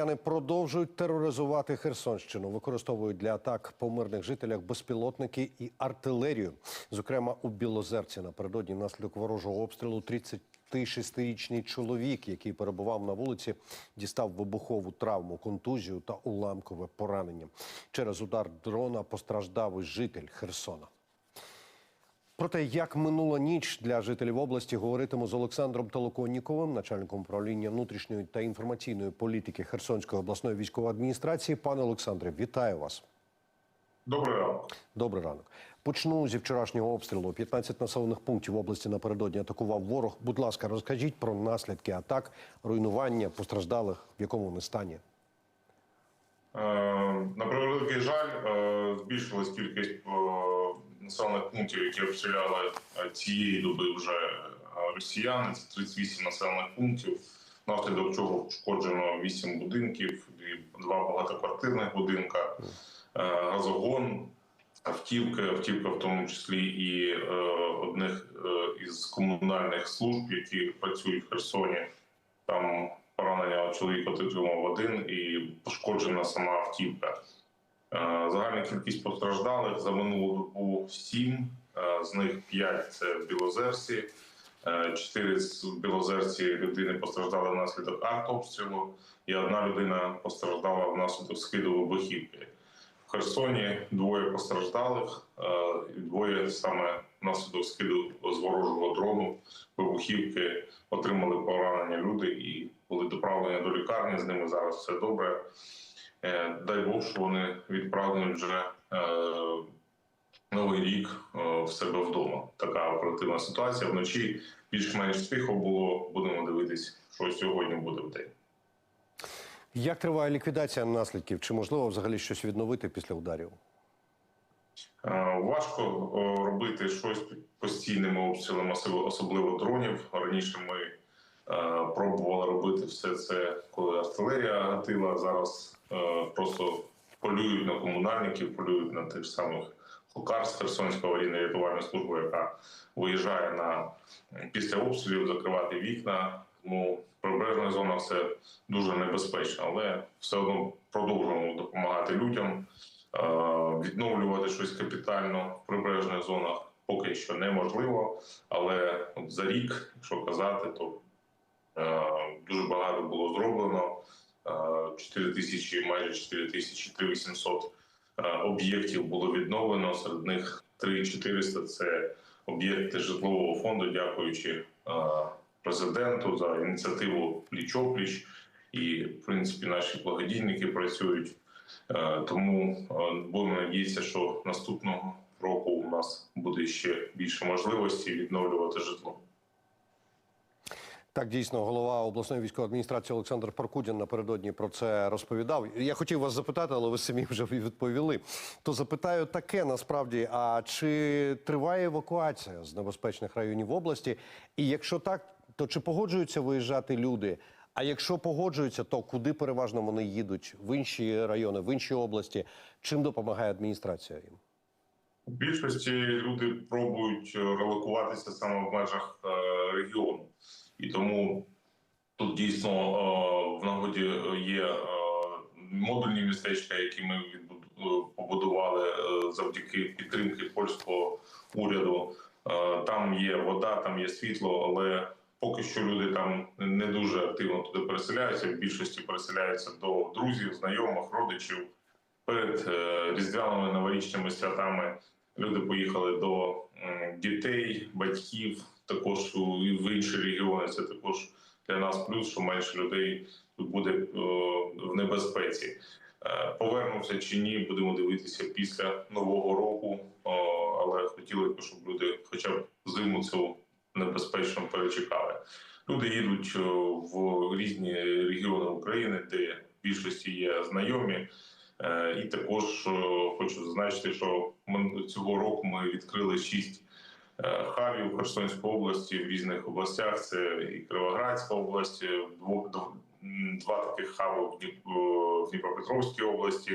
Росіяни продовжують тероризувати Херсонщину, використовують для атак по мирних жителях безпілотники і артилерію. Зокрема, у Білозерці напередодні внаслідок ворожого обстрілу 36-річний чоловік, який перебував на вулиці, дістав вибухову травму, контузію та уламкове поранення. Через удар дрона постраждав житель Херсона. Про те, як минула ніч для жителів області, говоритиму з Олександром Толоконніковим, начальником управління внутрішньої та інформаційної політики Херсонської обласної військової адміністрації. Пане Олександре, вітаю вас. Добрий ранок. Добрий ранок. Почну зі вчорашнього обстрілу. 15 населених пунктів області напередодні атакував ворог. Будь ласка, розкажіть про наслідки атак, руйнування постраждалих, в якому вони стані. Е, На превеликий жаль, е, збільшилась кількість е, населених пунктів, які обстріляли е, цієї доби вже е, росіяни. Це 38 населених пунктів, внаслідок чого пошкоджено 8 будинків, два багатоквартирних будинка, е, газогон, автівки, автівка в тому числі і е, одних е, із комунальних служб, які працюють в Херсоні. Там поранення чоловік отримав один і пошкоджена сама автівка. Е, Загальна кількість постраждалих за минулу добу сім, е, з них п'ять це в Білозерці, е, чотири в Білозерці людини постраждали внаслідок артобстрілу, і одна людина постраждала внаслідок скиду вибухівки. В Херсоні двоє постраждалих, двоє саме внаслідок скиду з ворожого дрону вибухівки отримали поранення люди і були доправлені до лікарні. З ними зараз все добре. Е, Дай Бог, що вони відправлені вже е, новий рік е, в себе вдома. Така оперативна ситуація. Вночі більш-менш тихо було. Будемо дивитись, що сьогодні буде в день. Як триває ліквідація наслідків? Чи можливо взагалі щось відновити після ударів? Важко робити щось постійними обстрілами, особливо дронів. Раніше ми пробували робити все це, коли артилерія гатила. Зараз просто полюють на комунальників, полюють на тих самих Хокар з Херсонської аварійної рятувальної служби, яка виїжджає на після обстрілів закривати вікна. Тому в зонах це дуже небезпечно, але все одно продовжуємо допомагати людям. Е, Відновлювати щось капітально в прибережних зонах поки що неможливо, але за рік, якщо казати, то е, дуже багато було зроблено. Е, 4 тисячі, майже 4 тисячі 3800 е, об'єктів було відновлено. Серед них 3400 – це об'єкти житлового фонду, дякуючи е, президенту за ініціативу пліч-опліч. І в принципі наші благодійники працюють. Е, Тому е, будемо надіятися, що наступного року у нас буде ще більше можливості відновлювати житло. Так, дійсно, голова обласної військової адміністрації Олександр Паркудін напередодні про це розповідав. Я хотів вас запитати, але ви самі вже відповіли. То запитаю таке насправді: а чи триває евакуація з небезпечних районів області? І якщо так, то чи погоджуються виїжджати люди? А якщо погоджуються, то куди переважно вони їдуть в інші райони, в інші області? Чим допомагає адміністрація їм? У більшості люди пробують е, релокуватися саме в межах е, регіону, і тому тут дійсно е, в нагоді є е, модульні містечка, які ми е, побудували е, завдяки підтримки польського уряду. Е, Там є вода, там є світло, але поки що люди там не дуже активно туди переселяються. В більшості переселяються до друзів, знайомих, родичів перед е, різдвяними новорічними святами люди поїхали до дітей, батьків, також в інші регіони. Це також для нас плюс, що менше людей буде е, в небезпеці. Е, Повернувся чи ні, будемо дивитися після нового року. Але хотіли б, щоб люди, хоча б зиму цю небезпечно перечекали. Люди їдуть е, в різні регіони України, де в більшості є знайомі. Е, І також е, хочу зазначити, що цього року ми відкрили шість е, хабів Херсонської області в різних областях. Це і Кривоградська область, е, двох два таких хаби е, в Дніпропетровській області,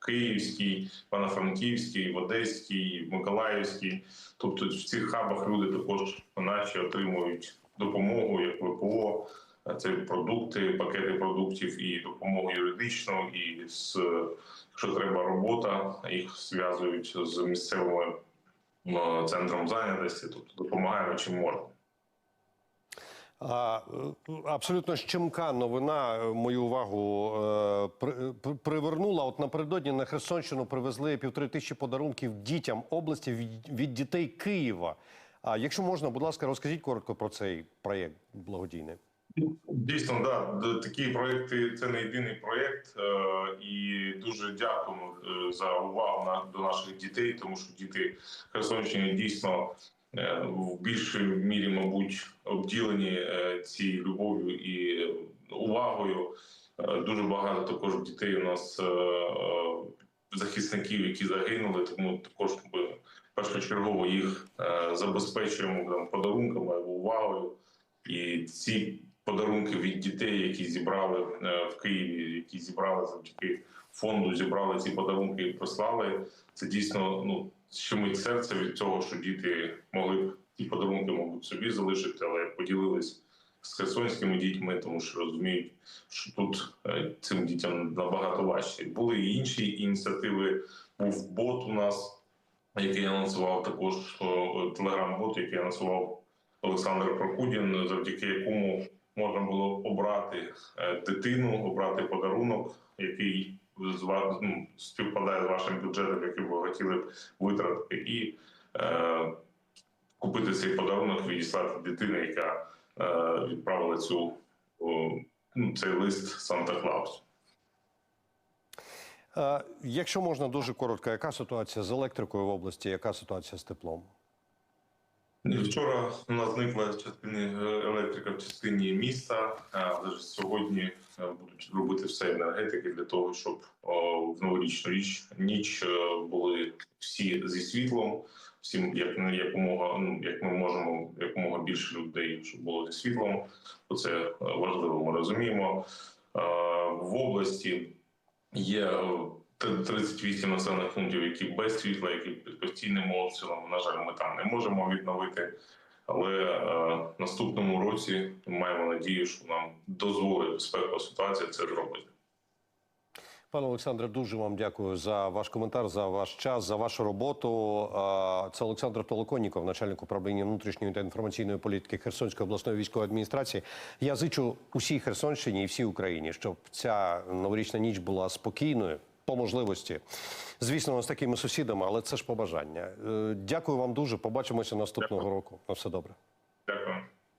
в Київській, Івано-Франківській, в Одеській, в Миколаївській. Тобто в цих хабах люди також наші отримують допомогу як ВПО. Е, Це продукти, пакети продуктів і допомогу юридичну, і з якщо треба робота, їх зв'язують з місцевими е, центром зайнятості, тобто допомагаємо чим е, абсолютно щемка новина е, мою увагу е, при- при- привернула. От напередодні на Херсонщину привезли півтори тисячі подарунків дітям області від дітей Києва. А якщо можна, будь ласка, розкажіть коротко про цей проєкт благодійний. Дійсно, да, такі проекти це не єдиний проєкт, е, і дуже дякуємо е, за увагу на до наших дітей, тому що діти Херсонщини дійсно е, в більшій мірі, мабуть, обділені цією любов'ю і увагою. Дуже багато також дітей у нас захисників, які загинули, тому також ми першочергово їх забезпечуємо там, подарунками або увагою. І ці подарунки від дітей, які зібрали е, в Києві, які зібрали завдяки фонду, зібрали ці подарунки і прислали. Це дійсно ну щемить серце від цього, що діти могли б ці подарунки, мабуть, собі залишити, але поділились з херсонськими дітьми, тому що розуміють, що тут е, цим дітям набагато важче. Були і інші ініціативи. Був бот у нас, який я анонсував також телеграм-бот, який анонсував Олександр Прокудін, завдяки якому можна було обрати е, дитину, обрати подарунок, який з ва- ну, співпадає з вашим бюджетом, який ви хотіли б витратити, і е, купити цей подарунок, відіслати дитини, яка е, відправила цю о, ну, цей лист Санта Клаусу. Е, якщо можна дуже коротко, яка ситуація з електрикою в області, яка ситуація з теплом? Вчора у нас зникла частина електрика в частині міста. Але сьогодні е, будуть робити все енергетики для того, щоб в новорічну річ ніч е, були всі зі світлом. Всім як якомога ну як ми можемо якомога більше людей, щоб було зі світлом. То це е, важливо. Ми розуміємо Е, в області. Є е, 38 населених пунктів, які без світла, які під постійним обстрілом. На жаль, ми там не можемо відновити. Але е, наступному році маємо надію, що нам дозволить безпекова ситуація це зробити. Пане Олександре, дуже вам дякую за ваш коментар, за ваш час, за вашу роботу. Це Олександр Толоконніков, начальник управління внутрішньої та інформаційної політики Херсонської обласної військової адміністрації. Я зичу усій Херсонщині і всій Україні, щоб ця новорічна ніч була спокійною. По можливості, звісно, з такими сусідами, але це ж побажання. Е, Дякую вам дуже. Побачимося наступного року. На все добре. Дякую.